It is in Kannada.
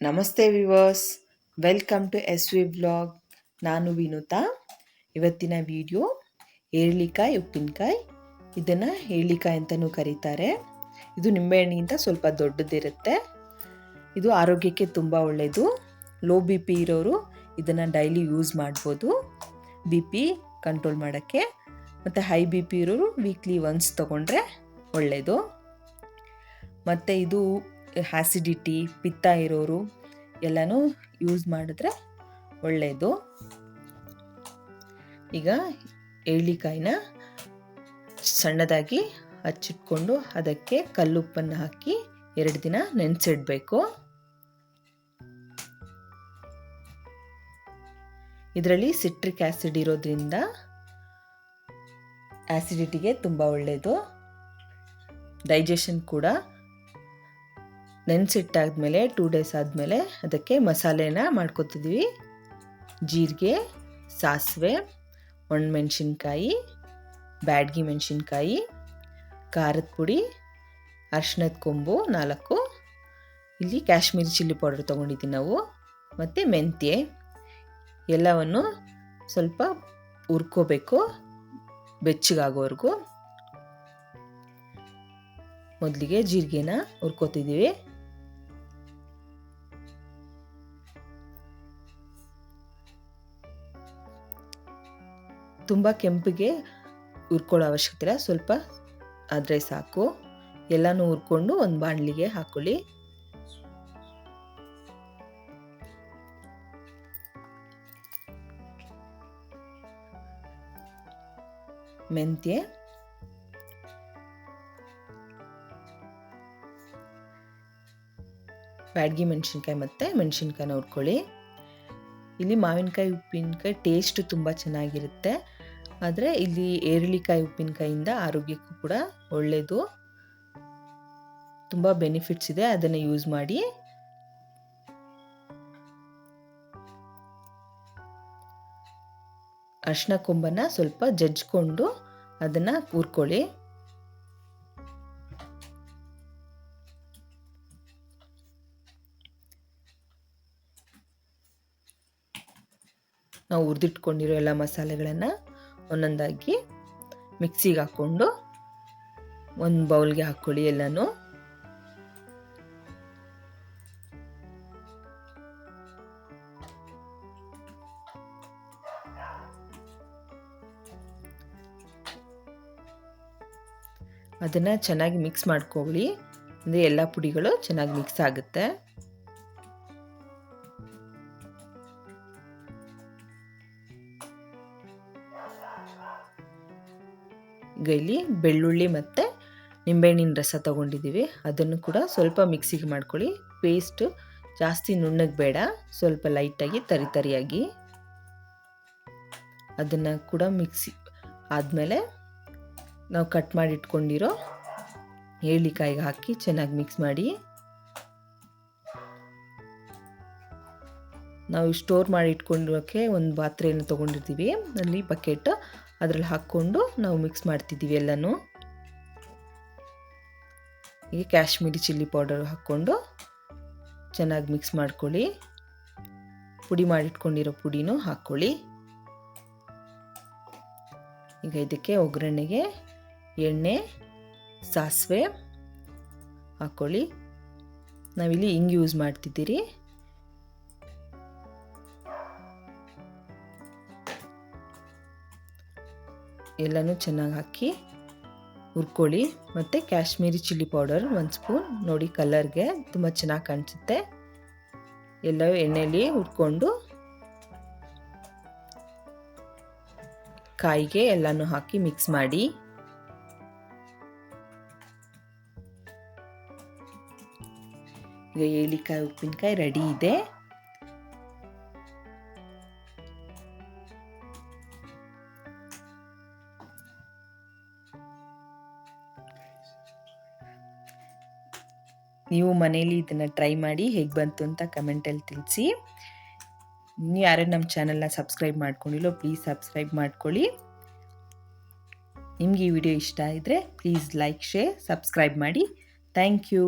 ನಮಸ್ತೆ viewers welcome to S V blog ನಾನು ವಿನುತಾ. ಇವತ್ತಿನ ವಿಡಿಯೋ ಏರ್ಲಿಕಾಯಿ, ಉಪ್ಪಿನಕಾಯಿ. ಇದನ್ನು ಏರ್ಲಿಕಾಯಿ ಅಂತಲೂ ಕರೀತಾರೆ. ಇದು ನಿಂಬೆಹಣ್ಣಿಗಿಂತ ಸ್ವಲ್ಪ ದೊಡ್ಡದಿರುತ್ತೆ. ಇದು ಆರೋಗ್ಯಕ್ಕೆ ತುಂಬ ಒಳ್ಳೆಯದು ಲೋ ಬಿ ಪಿ ಇರೋರು ಇದನ್ನು ಡೈಲಿ ಯೂಸ್ ಮಾಡ್ಬೋದು. ಬಿ ಪಿ ಕಂಟ್ರೋಲ್ ಮಾಡೋಕ್ಕೆ. ಮತ್ತು ಹೈ ಬಿ ಪಿ ಇರೋರು ವೀಕ್ಲಿ ಒನ್ಸ್ ತೊಗೊಂಡ್ರೆ ಒಳ್ಳೆಯದು ಮತ್ತು ಇದು ಆ್ಯಸಿಡಿಟಿ ಪಿತ್ತ ಇರೋರು ಎಲ್ಲನೂ ಯೂಸ್ ಮಾಡಿದ್ರೆ ಒಳ್ಳೆಯದು ಈಗ ಏಳಿಕಾಯಿನ ಸಣ್ಣದಾಗಿ ಹಚ್ಚಿಟ್ಕೊಂಡು ಅದಕ್ಕೆ ಕಲ್ಲುಪ್ಪನ್ನು ಹಾಕಿ ಎರಡು ದಿನ ನೆನೆಸಿಡಬೇಕು. ಇದರಲ್ಲಿ ಸಿಟ್ರಿಕ್ ಆ್ಯಸಿಡ್ ಇರೋದ್ರಿಂದ ಆ್ಯಸಿಡಿಟಿಗೆ ತುಂಬ ಒಳ್ಳೆಯದು ಡೈಜೆಷನ್ ಕೂಡ ನೆನೆಸಿಟ್ಟಾದ್ಮೇಲೆ ಟೂ ಡೇಸ್ ಆದಮೇಲೆ ಅದಕ್ಕೆ ಮಸಾಲೆನ ಮಾಡ್ಕೊತಿದ್ವಿ. ಜೀರಿಗೆ, ಸಾಸಿವೆ, ಒಣಮೆಣ್ಸಿನ್ಕಾಯಿ, ಬ್ಯಾಡ್ಗಿ ಮೆಣಸಿನ್ಕಾಯಿ, ಖಾರದ ಪುಡಿ ಅರ್ಶಿನದ ಕೊಂಬು ನಾಲ್ಕು. ಇಲ್ಲಿ ಕಾಶ್ಮೀರಿ ಚಿಲ್ಲಿ ಪೌಡರ್ ತೊಗೊಂಡಿದ್ದೀವಿ ನಾವು. ಮತ್ತು ಮೆಂತ್ಯೆ. ಎಲ್ಲವನ್ನು ಸ್ವಲ್ಪ ಹುರ್ಕೋಬೇಕು. ಬೆಚ್ಚಗಾಗೋವರೆಗೂ. ಮೊದಲಿಗೆ ಜೀರಿಗೆನ ಹುರ್ಕೋತಿದ್ದೀವಿ. ತುಂಬ ಕೆಂಪಿಗೆ ಹುರ್ಕೊಳ್ಳೋ ಅವಶ್ಯಕತೆ ಇಲ್ಲ. ಸ್ವಲ್ಪ ಆದರೆ ಸಾಕು. ಎಲ್ಲನೂ ಹುರ್ಕೊಂಡು ಒಂದು ಬಾಣಲಿಗೆ ಹಾಕೊಳ್ಳಿ. ಮೆಂತ್ಯ. ಬ್ಯಾಡ್ಗಿ ಮೆಣಸಿನ್ಕಾಯಿ ಮತ್ತು ಮೆಣಸಿನ್ಕಾಯಿನ ಹುರ್ಕೊಳ್ಳಿ. ಇಲ್ಲಿ ಮಾವಿನಕಾಯಿ, ಉಪ್ಪಿನಕಾಯಿ ಟೇಸ್ಟ್ ತುಂಬ ಚೆನ್ನಾಗಿರುತ್ತೆ. ಆದರೆ ಇಲ್ಲಿ ಏರಳಿಕಾಯಿ ಉಪ್ಪಿನಕಾಯಿಂದ ಆರೋಗ್ಯಕ್ಕೂ ಕೂಡ ಒಳ್ಳೆಯದು ತುಂಬ ಬೆನಿಫಿಟ್ಸ್ ಇದೆ ಅದನ್ನು ಯೂಸ್ ಮಾಡಿ. ಅರ್ಶಿನ ಕೊಂಬನ್ನು ಸ್ವಲ್ಪ ಜಜ್ಜಿಕೊಂಡು ಅದನ್ನು ಕೂರ್ಕೊಳ್ಳಿ ನಾವು ಹುರಿದಿಟ್ಕೊಂಡಿರೋ ಎಲ್ಲ ಮಸಾಲೆಗಳನ್ನು ಒಂದೊಂದಾಗಿ ಮಿಕ್ಸಿಗೆ ಹಾಕ್ಕೊಂಡು ಒಂದು ಬೌಲ್ಗೆ ಹಾಕ್ಕೊಳ್ಳಿ ಎಲ್ಲನೂ. ಅದನ್ನು ಚೆನ್ನಾಗಿ ಮಿಕ್ಸ್ ಮಾಡ್ಕೊಳ್ಳಿ. ಅಂದರೆ ಎಲ್ಲ ಪುಡಿಗಳು ಚೆನ್ನಾಗಿ ಮಿಕ್ಸ್ ಆಗುತ್ತೆ. ಇಲ್ಲಿ ಬೆಳ್ಳುಳ್ಳಿ ಮತ್ತು ನಿಂಬೆಹಣ್ಣಿನ ರಸ ತೊಗೊಂಡಿದ್ದೀವಿ. ಅದನ್ನು ಕೂಡ ಸ್ವಲ್ಪ ಮಿಕ್ಸಿಗೆ ಮಾಡ್ಕೊಳ್ಳಿ. ಪೇಸ್ಟು ಜಾಸ್ತಿ ನುಣ್ಣಗೆ ಬೇಡ. ಸ್ವಲ್ಪ ಲೈಟಾಗಿ, ತರಿ ತರಿಯಾಗಿ. ಅದನ್ನು ಕೂಡ ಮಿಕ್ಸಿ ಆದಮೇಲೆ ನಾವು ಕಟ್ ಮಾಡಿ ಇಟ್ಕೊಂಡಿರೋ ಏಳಿಕಾಯಿಗೆ ಹಾಕಿ ಚೆನ್ನಾಗಿ ಮಿಕ್ಸ್ ಮಾಡಿ ನಾವು ಸ್ಟೋರ್ ಮಾಡಿ ಇಟ್ಕೊಂಡಿರೋಕ್ಕೆ ಒಂದು ಪಾತ್ರೆಯನ್ನು ತೊಗೊಂಡಿರ್ತೀವಿ. ಅಲ್ಲಿ ಬಕೆಟ್ ಅದರಲ್ಲಿ ಹಾಕ್ಕೊಂಡು ನಾವು ಮಿಕ್ಸ್ ಮಾಡ್ತಿದ್ದೀವಿ ಎಲ್ಲನೂ. ಈಗ ಕಾಶ್ಮೀರಿ ಚಿಲ್ಲಿ ಪೌಡರ್ ಹಾಕ್ಕೊಂಡು ಚೆನ್ನಾಗಿ ಮಿಕ್ಸ್ ಮಾಡ್ಕೊಳ್ಳಿ. ಪುಡಿ ಮಾಡಿಟ್ಕೊಂಡಿರೋ ಪುಡಿನೂ ಹಾಕ್ಕೊಳ್ಳಿ. ಈಗ ಇದಕ್ಕೆ ಒಗ್ಗರಣೆಗೆ ಎಣ್ಣೆ, ಸಾಸಿವೆ ಹಾಕ್ಕೊಳ್ಳಿ. ನಾವಿಲ್ಲಿ ಹಿಂಗೆ ಯೂಸ್ ಮಾಡ್ತಿದ್ದೀರಿ. ಎಲ್ಲನೂ ಚೆನ್ನಾಗಿ ಹಾಕಿ, ಹುರ್ಕೊಳ್ಳಿ ಮತ್ತು ಕಾಶ್ಮೀರಿ ಚಿಲ್ಲಿ ಪೌಡರ್ ಒಂದು ಸ್ಪೂನ್. ನೋಡಿ ಕಲರ್ಗೆ ತುಂಬ ಚೆನ್ನಾಗಿ ಕಾಣಿಸುತ್ತೆ. ಎಲ್ಲ ಎಣ್ಣೆಯಲ್ಲಿ ಹುರ್ಕೊಂಡು ಕಾಯಿಗೆ ಎಲ್ಲನೂ ಹಾಕಿ ಮಿಕ್ಸ್ ಮಾಡಿ. ಈಗ ಏಲಿಕಾಯಿ, ಉಪ್ಪಿನಕಾಯಿ ರೆಡಿ ಇದೆ. ನೀವು ಮನೇಲಿ ಇದನ್ನು ಟ್ರೈ ಮಾಡಿ ಹೇಗೆ ಬಂತು ಅಂತ ಕಮೆಂಟಲ್ಲಿ ತಿಳಿಸಿ. ನೀವು ಯಾರೇ ನಮ್ಮ ಚಾನಲ್ನ ಸಬ್ಸ್ಕ್ರೈಬ್ ಮಾಡ್ಕೊಂಡಿಲ್ಲೋ ಪ್ಲೀಸ್ ಸಬ್ಸ್ಕ್ರೈಬ್ ಮಾಡ್ಕೊಳ್ಳಿ. ನಿಮಗೆ ಈ ವಿಡಿಯೋ ಇಷ್ಟ ಇದ್ದರೆ ಪ್ಲೀಸ್ ಲೈಕ್ ಶೇರ್ ಸಬ್ಸ್ಕ್ರೈಬ್ ಮಾಡಿ. Thank you